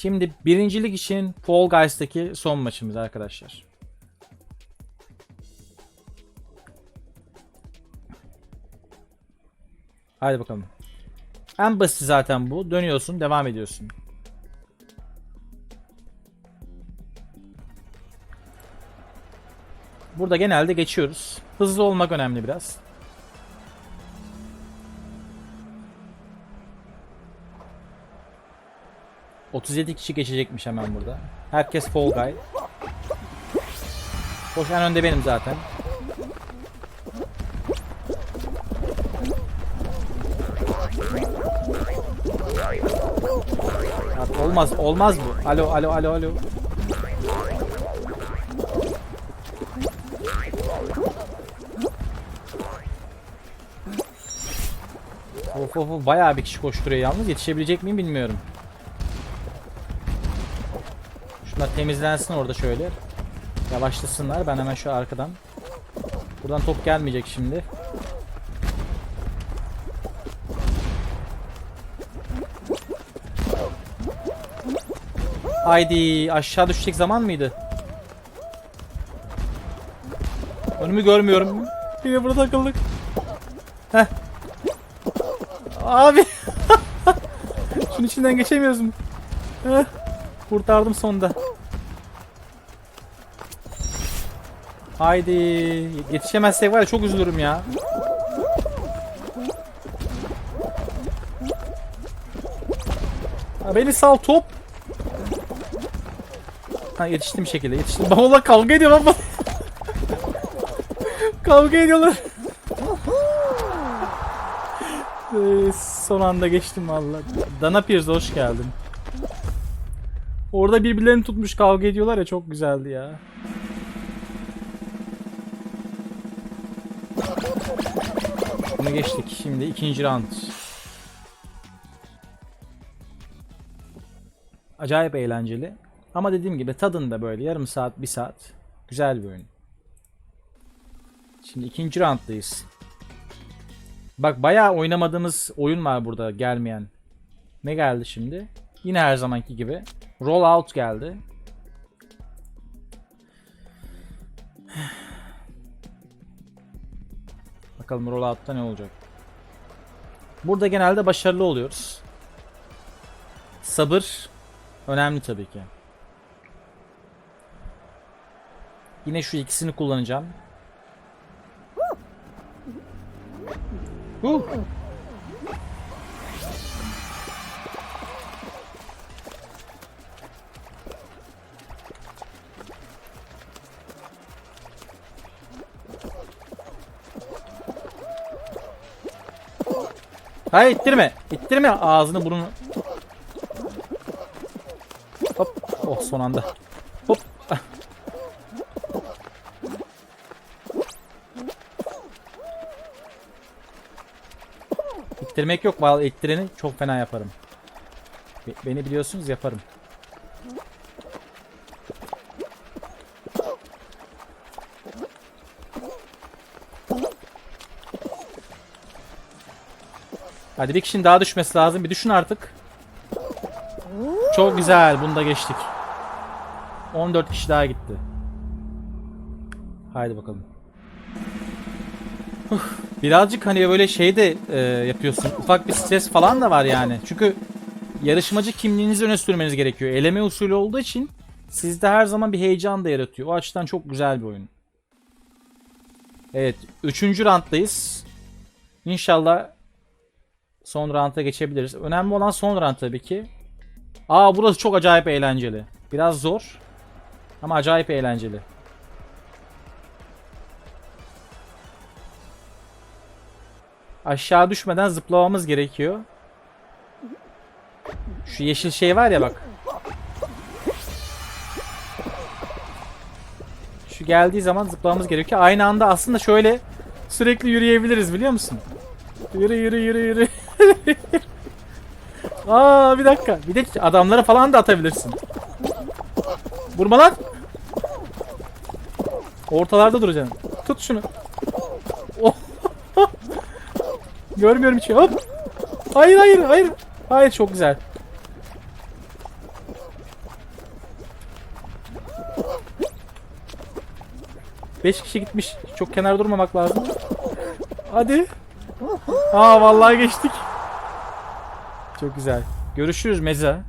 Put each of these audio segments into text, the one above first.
Şimdi birincilik için Fall Guys'taki son maçımız arkadaşlar. Haydi bakalım. En basit zaten bu. Dönüyorsun, devam ediyorsun. Burada genelde geçiyoruz. Hızlı olmak önemli biraz. ...37 kişi geçecekmiş hemen burada. Herkes Fall Guy. Koş en önde benim zaten. Abi olmaz, olmaz bu. Alo, alo, alo, alo. Of of of bayağı bir kişi koşturuyor yalnız yetişebilecek miyim bilmiyorum. Şunlar temizlensin orada şöyle. Yavaşlasınlar ben hemen şu arkadan. Buradan top gelmeyecek şimdi. Haydi aşağı düşecek zaman mıydı? Önümü görmüyorum. Yine burada takıldık. Heh. Abi. Şunun içinden geçemiyoruz mu? Heh. Kurtardım sonunda. Haydi. Yetişemezsek var ya çok üzülürüm ya. Ha, beni sal top. Ha yetiştim şekilde yetiştim. Bavula kavga ediyor baba. kavga ediyorlar. Ee, son anda geçtim valla. Dana Pierce hoş geldin. Orada birbirlerini tutmuş kavga ediyorlar ya çok güzeldi ya. Bunu geçtik. Şimdi ikinci round. Acayip eğlenceli. Ama dediğim gibi tadında böyle yarım saat, bir saat. Güzel bir oyun. Şimdi ikinci rounddayız. Bak bayağı oynamadığımız oyun var burada gelmeyen. Ne geldi şimdi? Yine her zamanki gibi. Rollout geldi. Bakalım rollout'ta ne olacak. Burada genelde başarılı oluyoruz. Sabır önemli tabii ki. Yine şu ikisini kullanacağım. Huh. Hayır ittirme. İttirme ağzını burnunu. Hop. Oh son anda. Hop. İttirmek yok. Vallahi ittireni çok fena yaparım. Be- beni biliyorsunuz yaparım. Hadi bir kişinin daha düşmesi lazım. Bir düşün artık. Çok güzel. Bunu da geçtik. 14 kişi daha gitti. Haydi bakalım. Birazcık hani böyle şey de e, yapıyorsun. Ufak bir stres falan da var yani. Çünkü yarışmacı kimliğinizi öne sürmeniz gerekiyor. Eleme usulü olduğu için sizde her zaman bir heyecan da yaratıyor. O açıdan çok güzel bir oyun. Evet. Üçüncü rounddayız. İnşallah son round'a geçebiliriz. Önemli olan son round tabii ki. Aa burası çok acayip eğlenceli. Biraz zor. Ama acayip eğlenceli. Aşağı düşmeden zıplamamız gerekiyor. Şu yeşil şey var ya bak. Şu geldiği zaman zıplamamız gerekiyor. Aynı anda aslında şöyle sürekli yürüyebiliriz biliyor musun? Yürü yürü yürü yürü. Aa bir dakika. Bir de adamlara falan da atabilirsin. Vurma lan. Ortalarda duracaksın. Tut şunu. Oh. Görmüyorum hiç. Hop. Hayır hayır hayır. Hayır çok güzel. Beş kişi gitmiş. Çok kenar durmamak lazım. Hadi. Aa vallahi geçtik. Çok güzel. Görüşürüz Meza.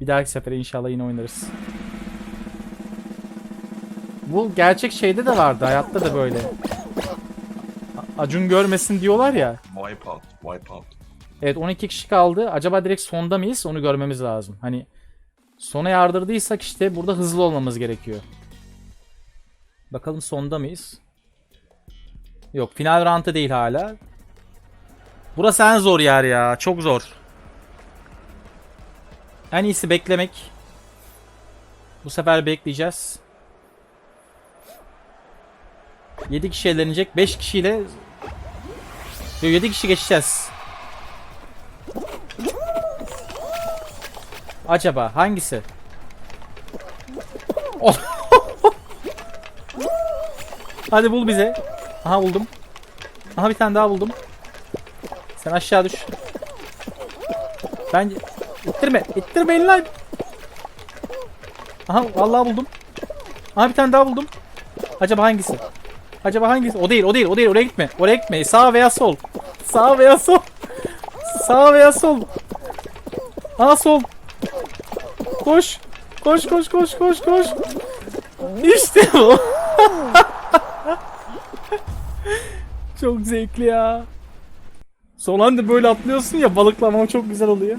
Bir dahaki sefere inşallah yine oynarız. Bu gerçek şeyde de vardı. Hayatta da böyle. Acun görmesin diyorlar ya. Wipeout, wipeout. Evet 12 kişi kaldı. Acaba direkt sonda mıyız? Onu görmemiz lazım. Hani sona yardırdıysak işte burada hızlı olmamız gerekiyor. Bakalım sonda mıyız? Yok final round'da değil hala. Burası en zor yer ya. Çok zor. En iyisi beklemek. Bu sefer bekleyeceğiz. 7 kişi elenecek. 5 kişiyle Yok 7 kişi geçeceğiz. Acaba hangisi? Oh. Hadi bul bize. Aha buldum. Aha bir tane daha buldum. Sen aşağı düş. Bence ittirme, ittirmeyin lan. Aha vallahi buldum. Aha bir tane daha buldum. Acaba hangisi? Acaba hangisi? O değil, o değil, o değil. Oraya gitme. Oraya gitme. Sağ veya sol. Sağ veya sol. Sağ veya sol. Aa sol. Koş. Koş koş koş koş koş. İşte bu. çok zevkli ya. Anda böyle atlıyorsun ya balıklama çok güzel oluyor.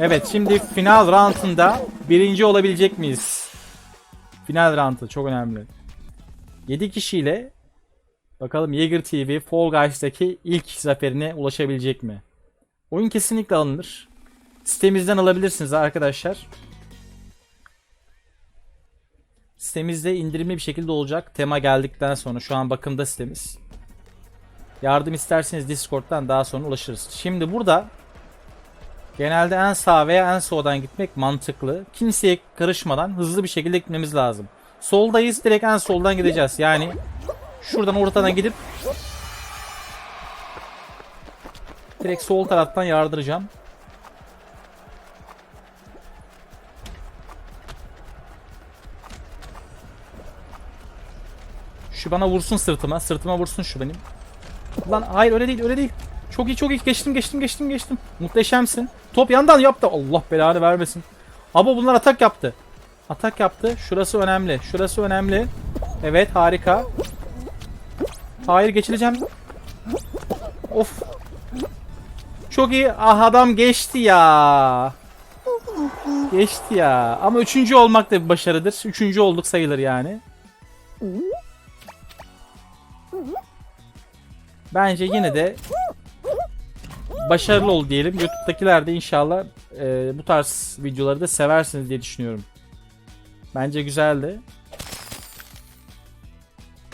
Evet şimdi final round'unda birinci olabilecek miyiz? Final round'ı çok önemli. 7 kişiyle bakalım Yeager TV Fall Guys'taki ilk zaferine ulaşabilecek mi? Oyun kesinlikle alınır. Sitemizden alabilirsiniz arkadaşlar. Sitemizde indirimli bir şekilde olacak. Tema geldikten sonra şu an bakımda sitemiz. Yardım isterseniz Discord'dan daha sonra ulaşırız. Şimdi burada genelde en sağ veya en soldan gitmek mantıklı. Kimseye karışmadan hızlı bir şekilde gitmemiz lazım. Soldayız direkt en soldan gideceğiz. Yani şuradan ortadan gidip direkt sol taraftan yardıracağım. Şu bana vursun sırtıma. Sırtıma vursun şu benim. Lan hayır öyle değil öyle değil. Çok iyi çok iyi geçtim geçtim geçtim geçtim. Muhteşemsin. Top yandan yaptı. Allah belanı vermesin. Abo bunlar atak yaptı. Atak yaptı. Şurası önemli. Şurası önemli. Evet harika. Hayır geçileceğim. Of. Çok iyi. Ah adam geçti ya. Geçti ya. Ama üçüncü olmak da bir başarıdır. Üçüncü olduk sayılır yani. Bence yine de başarılı ol diyelim. YouTube'dakiler de inşallah e, bu tarz videoları da seversiniz diye düşünüyorum. Bence güzeldi.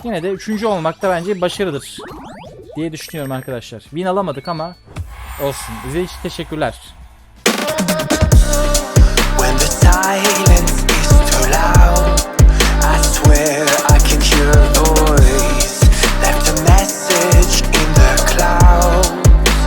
Yine de üçüncü olmak da bence başarıdır diye düşünüyorum arkadaşlar. Win alamadık ama olsun. İzlediğiniz için teşekkürler. When the silence is too loud, I swear